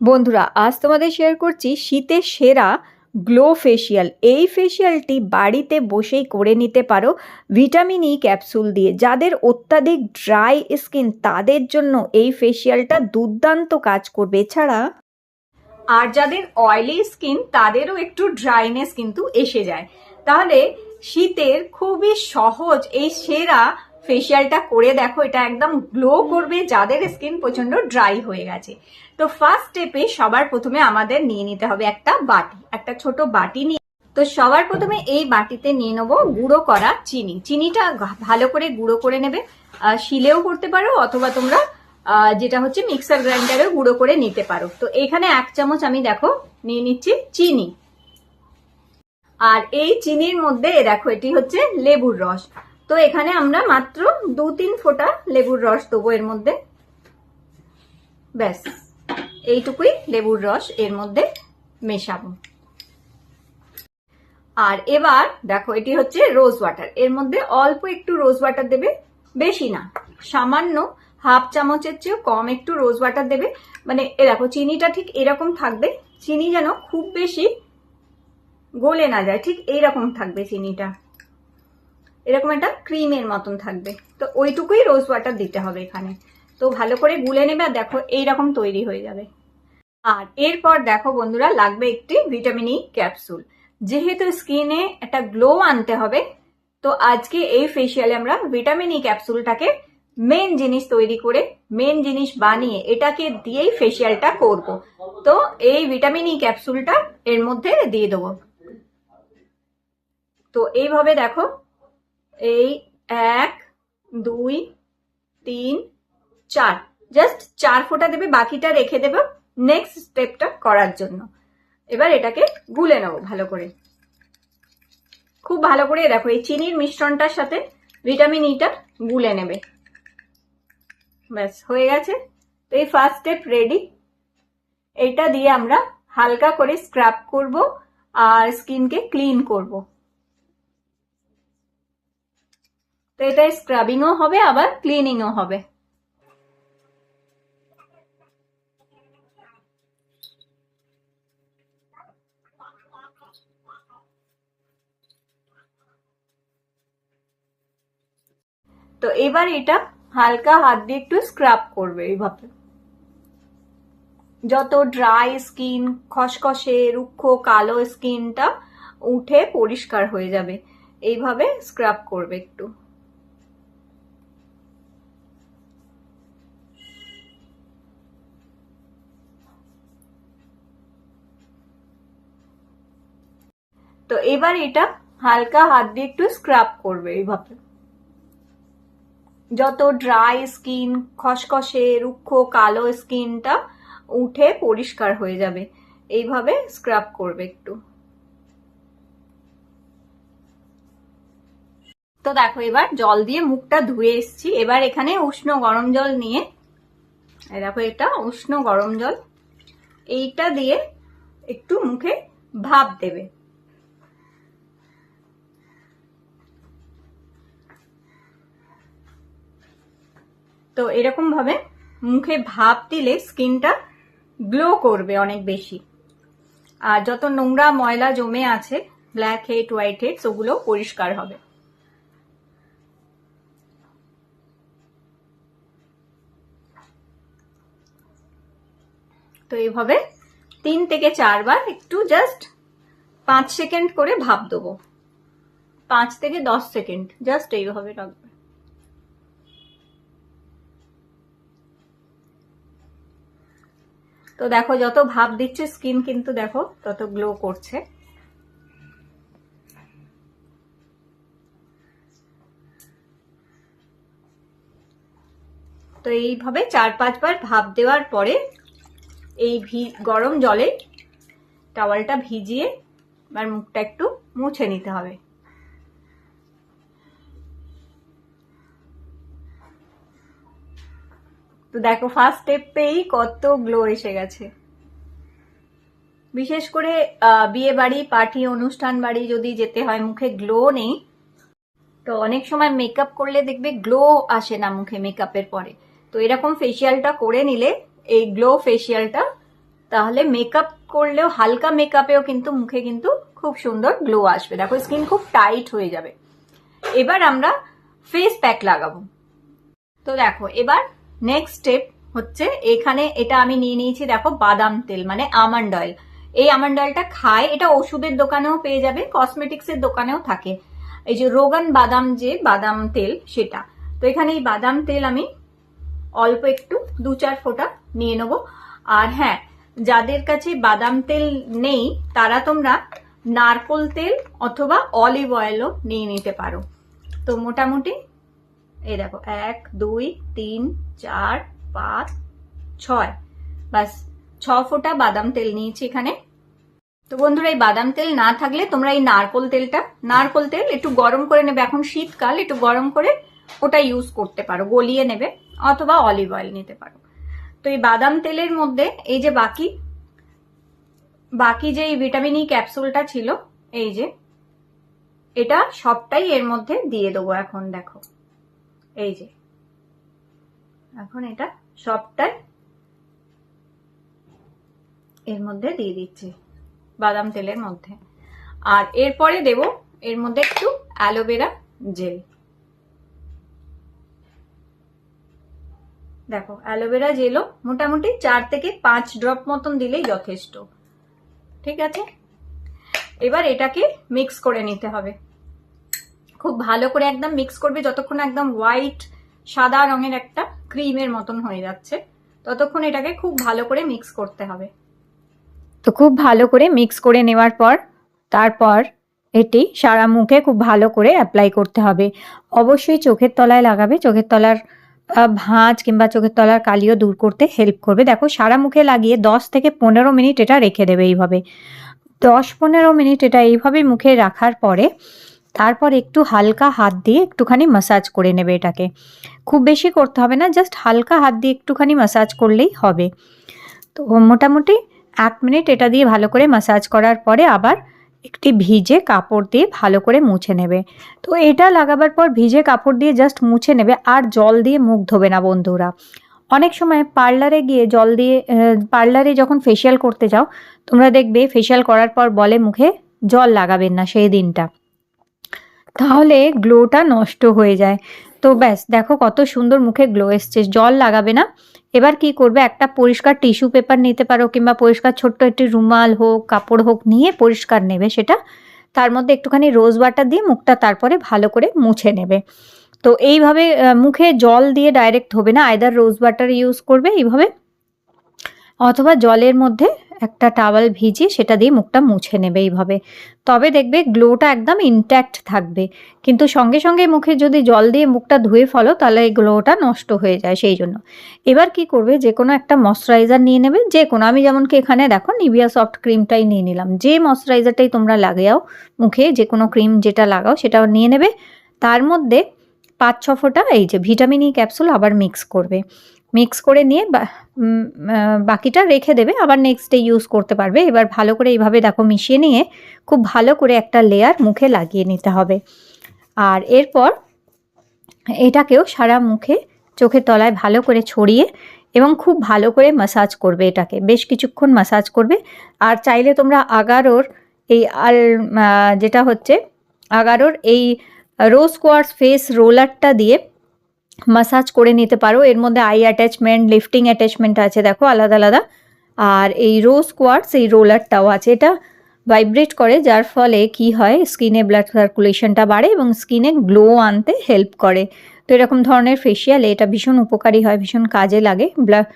বন্ধুরা, আজ তোমাদের শেয়ার করছি শীতের সেরা গ্লো ফেসিয়াল এই ফেসিয়ালটি বাড়িতে বসেই করে নিতে পারো ভিটামিন ই ক্যাপসুল দিয়ে। যাদের অত্যাধিক ড্রাই স্কিন তাদের জন্য এই ফেসিয়ালটা দুর্দান্ত কাজ করবে। এছাড়া, আর যাদের অয়েলি স্কিন তাদেরও একটু ড্রাইনেস কিন্তু এসে যায়। তাহলে শীতের খুবই সহজ এই সেরা ফেসিয়ালটা করে দেখো, এটা একদম গ্লো করবে, যাদের স্কিন প্রচণ্ড ড্রাই হয়ে গেছে। তো ফার্স্ট স্টেপে সবার প্রথমে আমাদের নিয়ে নিতে হবে একটা বাটি, একটা ছোট বাটি নিয়ে। তো সবার প্রথমে এই বাটিতে নিয়ে নেব গুঁড়ো করা চিনি। চিনিটা ভালো করে গুঁড়ো করে নেবে। শিলেও করতে পারো, অথবা তোমরা যেটা হচ্ছে মিক্সার গ্রাইন্ডারেও গুঁড়ো করে নিতে পারো। তো এখানে এক চামচ আমি দেখো নিয়ে নিচ্ছি চিনি। আর এই চিনির মধ্যে, দেখো, এটি হচ্ছে লেবুর রস। তো এখানে আমরা মাত্র দু তিন ফোঁটা লেবুর রস দেবো এর মধ্যে। ব্যাস, এইটুকুই লেবুর রস এর মধ্যে মেশাবো। আর এবার দেখো, এটি হচ্ছে রোজ ওয়াটার এর মধ্যে অল্প একটু রোজ ওয়াটার দেবে, বেশি না, সামান্য হাফ চামচের চেয়েও কম একটু রোজ ওয়াটার দেবে। মানে এ দেখো, চিনিটা ঠিক এরকম থাকবে, চিনি যেন খুব বেশি গলে না যায়, ঠিক এইরকম থাকবে চিনিটা। এরকম একটা ক্রিমের মতন থাকবে। তো ওইটুকুই রোজ ওয়াটার দিতে হবে এখানে। তো ভালো করে গুলে নেবে আর দেখো এইরকম তৈরি হয়ে যাবে। আর এরপর দেখো বন্ধুরা, লাগবে একটি ভিটামিন ই ক্যাপসুল যেহেতু স্কিনে একটা গ্লো আনতে হবে, তো আজকে এই ফেসিয়ালে আমরা ভিটামিন ই ক্যাপসুলটাকে মেন জিনিস তৈরি করে মেন জিনিস বানিয়ে এটাকে দিয়েই ফেসিয়ালটা করব। তো এই ভিটামিন ই ক্যাপসুলটা এর মধ্যে দিয়ে দেবো। তো এইভাবে দেখো এই এক, দুই, তিন, চার। জাস্ট চার ফোঁটা দেবে, বাকিটা রেখে দেবে নেক্সট স্টেপটা করার জন্য। এবার এটাকে গুলে নেব ভালো করে। খুব ভালো করে দেখো, এই চিনির মিশ্রণটার সাথে ভিটামিন ইটা গুলে নেবে। ব্যাস, হয়ে গেছে। তো এই ফার্স্ট স্টেপ রেডি এটা দিয়ে আমরা হালকা করে স্ক্রাব করব আর স্কিনকে ক্লিন করব। তো এটা স্ক্রাবিংও হবে, আবার ক্লিনিংও হবে। তো এবার এটা হালকা হাত দিয়ে একটু স্ক্রাব করবে এইভাবে। যত ড্রাই স্কিন খসখসে, রুক্ষ, কালো স্কিনটা উঠে পরিষ্কার হয়ে যাবে। এইভাবে স্ক্রাব করবে একটু। তো এবার এটা হালকা হাত দিয়ে একটু স্ক্রাব করবে এইভাবে। যত ড্রাই স্কিন খসখসে, রুক্ষ, কালো স্কিনটা উঠে পরিষ্কার হয়ে যাবে। এইভাবে স্ক্রাব করবে একটু। তো দেখো এবার জল দিয়ে মুখটা ধুয়ে এসছি। এবার এখানে উষ্ণ গরম জল নিয়ে দেখো এটা উষ্ণ গরম জল, এইটা দিয়ে একটু মুখে ভাপ দেবে। তো এরকম ভাবে মুখে ভাব দিলে স্কিনটা গ্লো করবে অনেক বেশি। আর যত নোংরা ময়লা জমে আছে ব্ল্যাক হেড হোয়াইট হেড ওগুলো পরিষ্কার হবে। তো এইভাবে তিন থেকে চারবার একটু জাস্ট পাঁচ সেকেন্ড করে ভাব দেবো। পাঁচ থেকে দশ সেকেন্ড জাস্ট এইভাবে রাখবে। তো দেখো, যত ভাব দিচ্ছে স্কিন কিন্তু দেখো, তত গ্লো করছে। তো এইভাবে চার পাঁচবার ভাপ দেওয়ার পরে এই ভি, গরম জলে টাওয়ালটা ভিজিয়ে, এবার মুখটা একটু মুছে নিতে হবে। তো দেখো ফার্স্ট স্টেপ স্টেপেই কত গ্লো এসে গেছে। বিশেষ করে বিয়ে বাড়ি পার্টি অনুষ্ঠান বাড়ি যদি যেতে হয়, মুখে গ্লো নেই, তো অনেক সময় মেকআপ করলে দেখবে গ্লো আসে না মুখে মেকআপের পরে। তো এরকম ফেসিয়ালটা করে নিলে, এই গ্লো ফেসিয়ালটা তাহলে মেকআপ করলেও হালকা মেকআপেও কিন্তু মুখে কিন্তু খুব সুন্দর গ্লো আসবে। দেখো স্কিন খুব টাইট হয়ে যাবে। এবার আমরা ফেস প্যাক লাগাবো। তো দেখো, এবার নেক্সট স্টেপ হচ্ছে এখানে এটা আমি নিয়ে নিয়েছি, দেখো, বাদাম তেল মানে আমন্ড অয়েল এই আমন্ড অয়েলটা খায়, এটা ওষুধের দোকানেও পেয়ে যাবে কসমেটিক্সের দোকানেও থাকে। এই যে রোগান বাদাম যে বাদাম তেল, সেটা। তো এখানে এই বাদাম তেল আমি অল্প একটু, দু চার ফোঁটা নিয়ে নেব। আর হ্যাঁ যাদের কাছে বাদাম তেল নেই, তারা তোমরা নারকোল তেল অথবা অলিভ অয়েলও নিয়ে নিতে পারো। তো মোটামুটি এই দেখো, এক, দুই, তিন, চার, পাঁচ, ছয়। বাস ছ ফোঁটা বাদাম তেল নিয়েছি এখানে। তো বন্ধুরা, এই বাদাম তেল না থাকলে তোমরা এই নারকোল তেলটা, নারকোল তেল একটু গরম করে নেবে। এখন শীতকাল, একটু গরম করে ওটা ইউজ করতে পারো, গলিয়ে নেবে অথবা অলিভ অয়েল নিতে পারো। তো এই বাদাম তেলের মধ্যে এই যে বাকি বাকি যে এই ভিটামিন ই ক্যাপসুলটা ছিল, এই যে, এটা সবটাই এর মধ্যে দিয়ে দেবো এখন, দেখো। এই যে। এখন এটা সবটাই এর মধ্যে দিয়ে দিচ্ছি, বাদাম তেলের মধ্যে। আর এরপরে দেব এর মধ্যে একটু অ্যালোভেরা জেল। দেখো, অ্যালোভেরা জেলও মোটামুটি চার থেকে পাঁচ ড্রপ মতন দিলেই যথেষ্ট। ঠিক আছে? এবার এটাকে মিক্স করে নিতে হবে। খুব ভালো করে একদম মিক্স করবে যতক্ষণ একদম হোয়াইট সাদা রঙের একটা ক্রিমের মতন হয়ে যাচ্ছে, ততক্ষণ এটাকে খুব ভালো করে মিক্স করতে হবে। তো খুব ভালো করে মিক্স করে নেওয়ার পর, তারপর এটি সারা মুখে খুব ভালো করে অ্যাপ্লাই করতে হবে। অবশ্যই চোখের তলায় লাগাবে, চোখের তলার ভাঁজ কিংবা চোখের তলার কালিও দূর করতে হেল্প করবে। দেখো, সারা মুখে লাগিয়ে দশ থেকে পনেরো মিনিট এটা রেখে দেবে এইভাবে। দশ পনেরো মিনিট এটা এইভাবে মুখে রাখার পরে তারপর একটু হালকা হাত দিয়ে একটুখানি মাসাজ করে নেবে এটাকে। খুব বেশি করতে হবে না জাস্ট হালকা হাত দিয়ে একটুখানি মাসাজ করলেই হবে। তো মোটামুটি এক মিনিট এটা দিয়ে ভালো করে মাসাজ করার পরে আবার একটি ভিজে কাপড় দিয়ে ভালো করে মুছে নেবে। তো এটা লাগাবার পর ভিজে কাপড় দিয়ে জাস্ট মুছে নেবে, আর জল দিয়ে মুখ ধোবে না বন্ধুরা। অনেক সময় পার্লারে গিয়ে জল দিয়ে পার্লারে যখন ফেসিয়াল করতে যাও, তোমরা দেখবে ফেসিয়াল করার পর বলে মুখে জল লাগাবেন না সেই দিনটা। তাহলে গ্লোটা নষ্ট হয়ে যায়। তো ব্যাস, দেখো কত সুন্দর মুখে গ্লো এসছে। জল লাগাবে না। এবার কি করবে? একটা পরিষ্কার টিস্যু পেপার নিতে পারো কিংবা পরিষ্কার ছোট্ট একটি রুমাল হোক, কাপড় হোক, নিয়ে পরিষ্কার নেবে সেটা। তার মধ্যে একটুখানি রোজ ওয়াটার দিয়ে মুখটা তারপরে ভালো করে মুছে নেবে। তো এইভাবে মুখে জল দিয়ে ডাইরেক্ট হবে না। আয়দার রোজ ওয়াটার ইউজ করবে এইভাবে, অথবা জলের মধ্যে একটা টাওয়াল ভিজিয়ে সেটা দিয়ে মুখটা মুছে নেবে এইভাবে। তবে দেখবে গ্লোটা একদম ইনট্যাক্ট থাকবে। কিন্তু সঙ্গে সঙ্গে মুখে যদি জল দিয়ে মুখটা ধুয়ে ফলো, তাহলে এই গ্লোটা নষ্ট হয়ে যায় সেই জন্য। এবার কি করবে? যে কোনো একটা ময়শ্চারাইজার নিয়ে নেবে। যে কোনো, আমি যেমন কি এখানে দেখো নিভিয়া সফট ক্রিমটাই নিয়ে নিলাম। যে ময়শ্চারাইজারটাই তোমরা লাগাও মুখে, যে কোনো ক্রিম যেটা লাগাও সেটাও নিয়ে নেবে। তার মধ্যে পাঁচ ছ ফোঁটা এই যে ভিটামিন ই ক্যাপসুল আবার মিক্স করবে। মিক্স করে নিয়ে বাকিটা রেখে দেবে। আবার নেক্সট ডে ইউজ করতে পারবে। এবার ভালো করে এইভাবে দেখো মিশিয়ে নিয়ে খুব ভালো করে একটা লেয়ার মুখে লাগিয়ে নিতে হবে। আর এরপর এটাকেও সারা মুখে চোখের তলায় ভালো করে ছড়িয়ে এবং খুব ভালো করে মাসাজ করবে এটাকে। বেশ কিছুক্ষণ মাসাজ করবে। আর চাইলে তোমরা আগারোর এই আল যেটা হচ্ছে, আগারোর এই রোজ কোয়ার্স ফেস রোলারটা দিয়ে মাসাজ করে নিতে পারো। এর মধ্যে আই অ্যাটাচমেন্ট লিফটিং অ্যাটাচমেন্ট আছে, দেখো, আলাদা আলাদা। আর এই রোজ কোয়ার্টস এই রোলারটাও আছে। এটা ভাইব্রেট করে, যার ফলে কি হয় স্কিনে ব্লাড সার্কুলেশনটা বাড়ে এবং স্কিনে গ্লো আনতে হেল্প করে। তো এরকম ধরনের ফেসিয়ালে এটা ভীষণ উপকারী হয়, ভীষণ কাজে লাগে। ব্লাড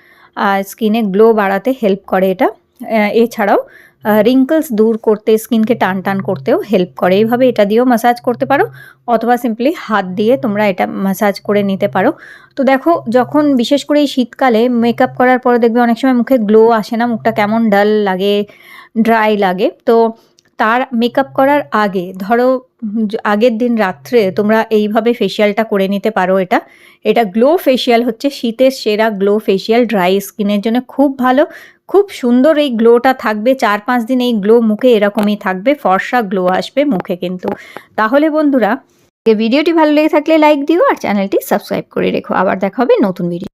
স্কিনে গ্লো বাড়াতে হেল্প করে এটা। এছাড়াও রিঙ্কলস দূর করতে স্কিনকে টান টান করতেও হেল্প করে। এইভাবে এটা দিয়েও মাসাজ করতে পারো, অথবা সিম্পলি হাত দিয়ে তোমরা এটা মাসাজ করে নিতে পারো। তো দেখো, যখন বিশেষ করে এই শীতকালে মেকআপ করার পরে দেখবে অনেক সময় মুখে গ্লো আসে না, মুখটা কেমন ডাল লাগে ড্রাই লাগে। তো তার মেকআপ করার আগে ধরো আগের দিন রাত্রে তোমরা এইভাবে ফেসিয়ালটা করে নিতে পারো এটা। এটা গ্লো ফেসিয়াল হচ্ছে, শীতের সেরা গ্লো ফেসিয়াল ড্রাই স্কিনের জন্য খুব ভালো। খুব সুন্দর এই গ্লোটা থাকবে, চার পাঁচ দিন এই গ্লো মুখে এরকমই থাকবে, ফর্সা গ্লো আসবে মুখে কিন্তু। তাহলে বন্ধুরা ভিডিওটি ভালো লেগে থাকলে লাইক দিও আর চ্যানেলটি সাবস্ক্রাইব করে রেখো। আবার দেখা হবে নতুন ভিডিও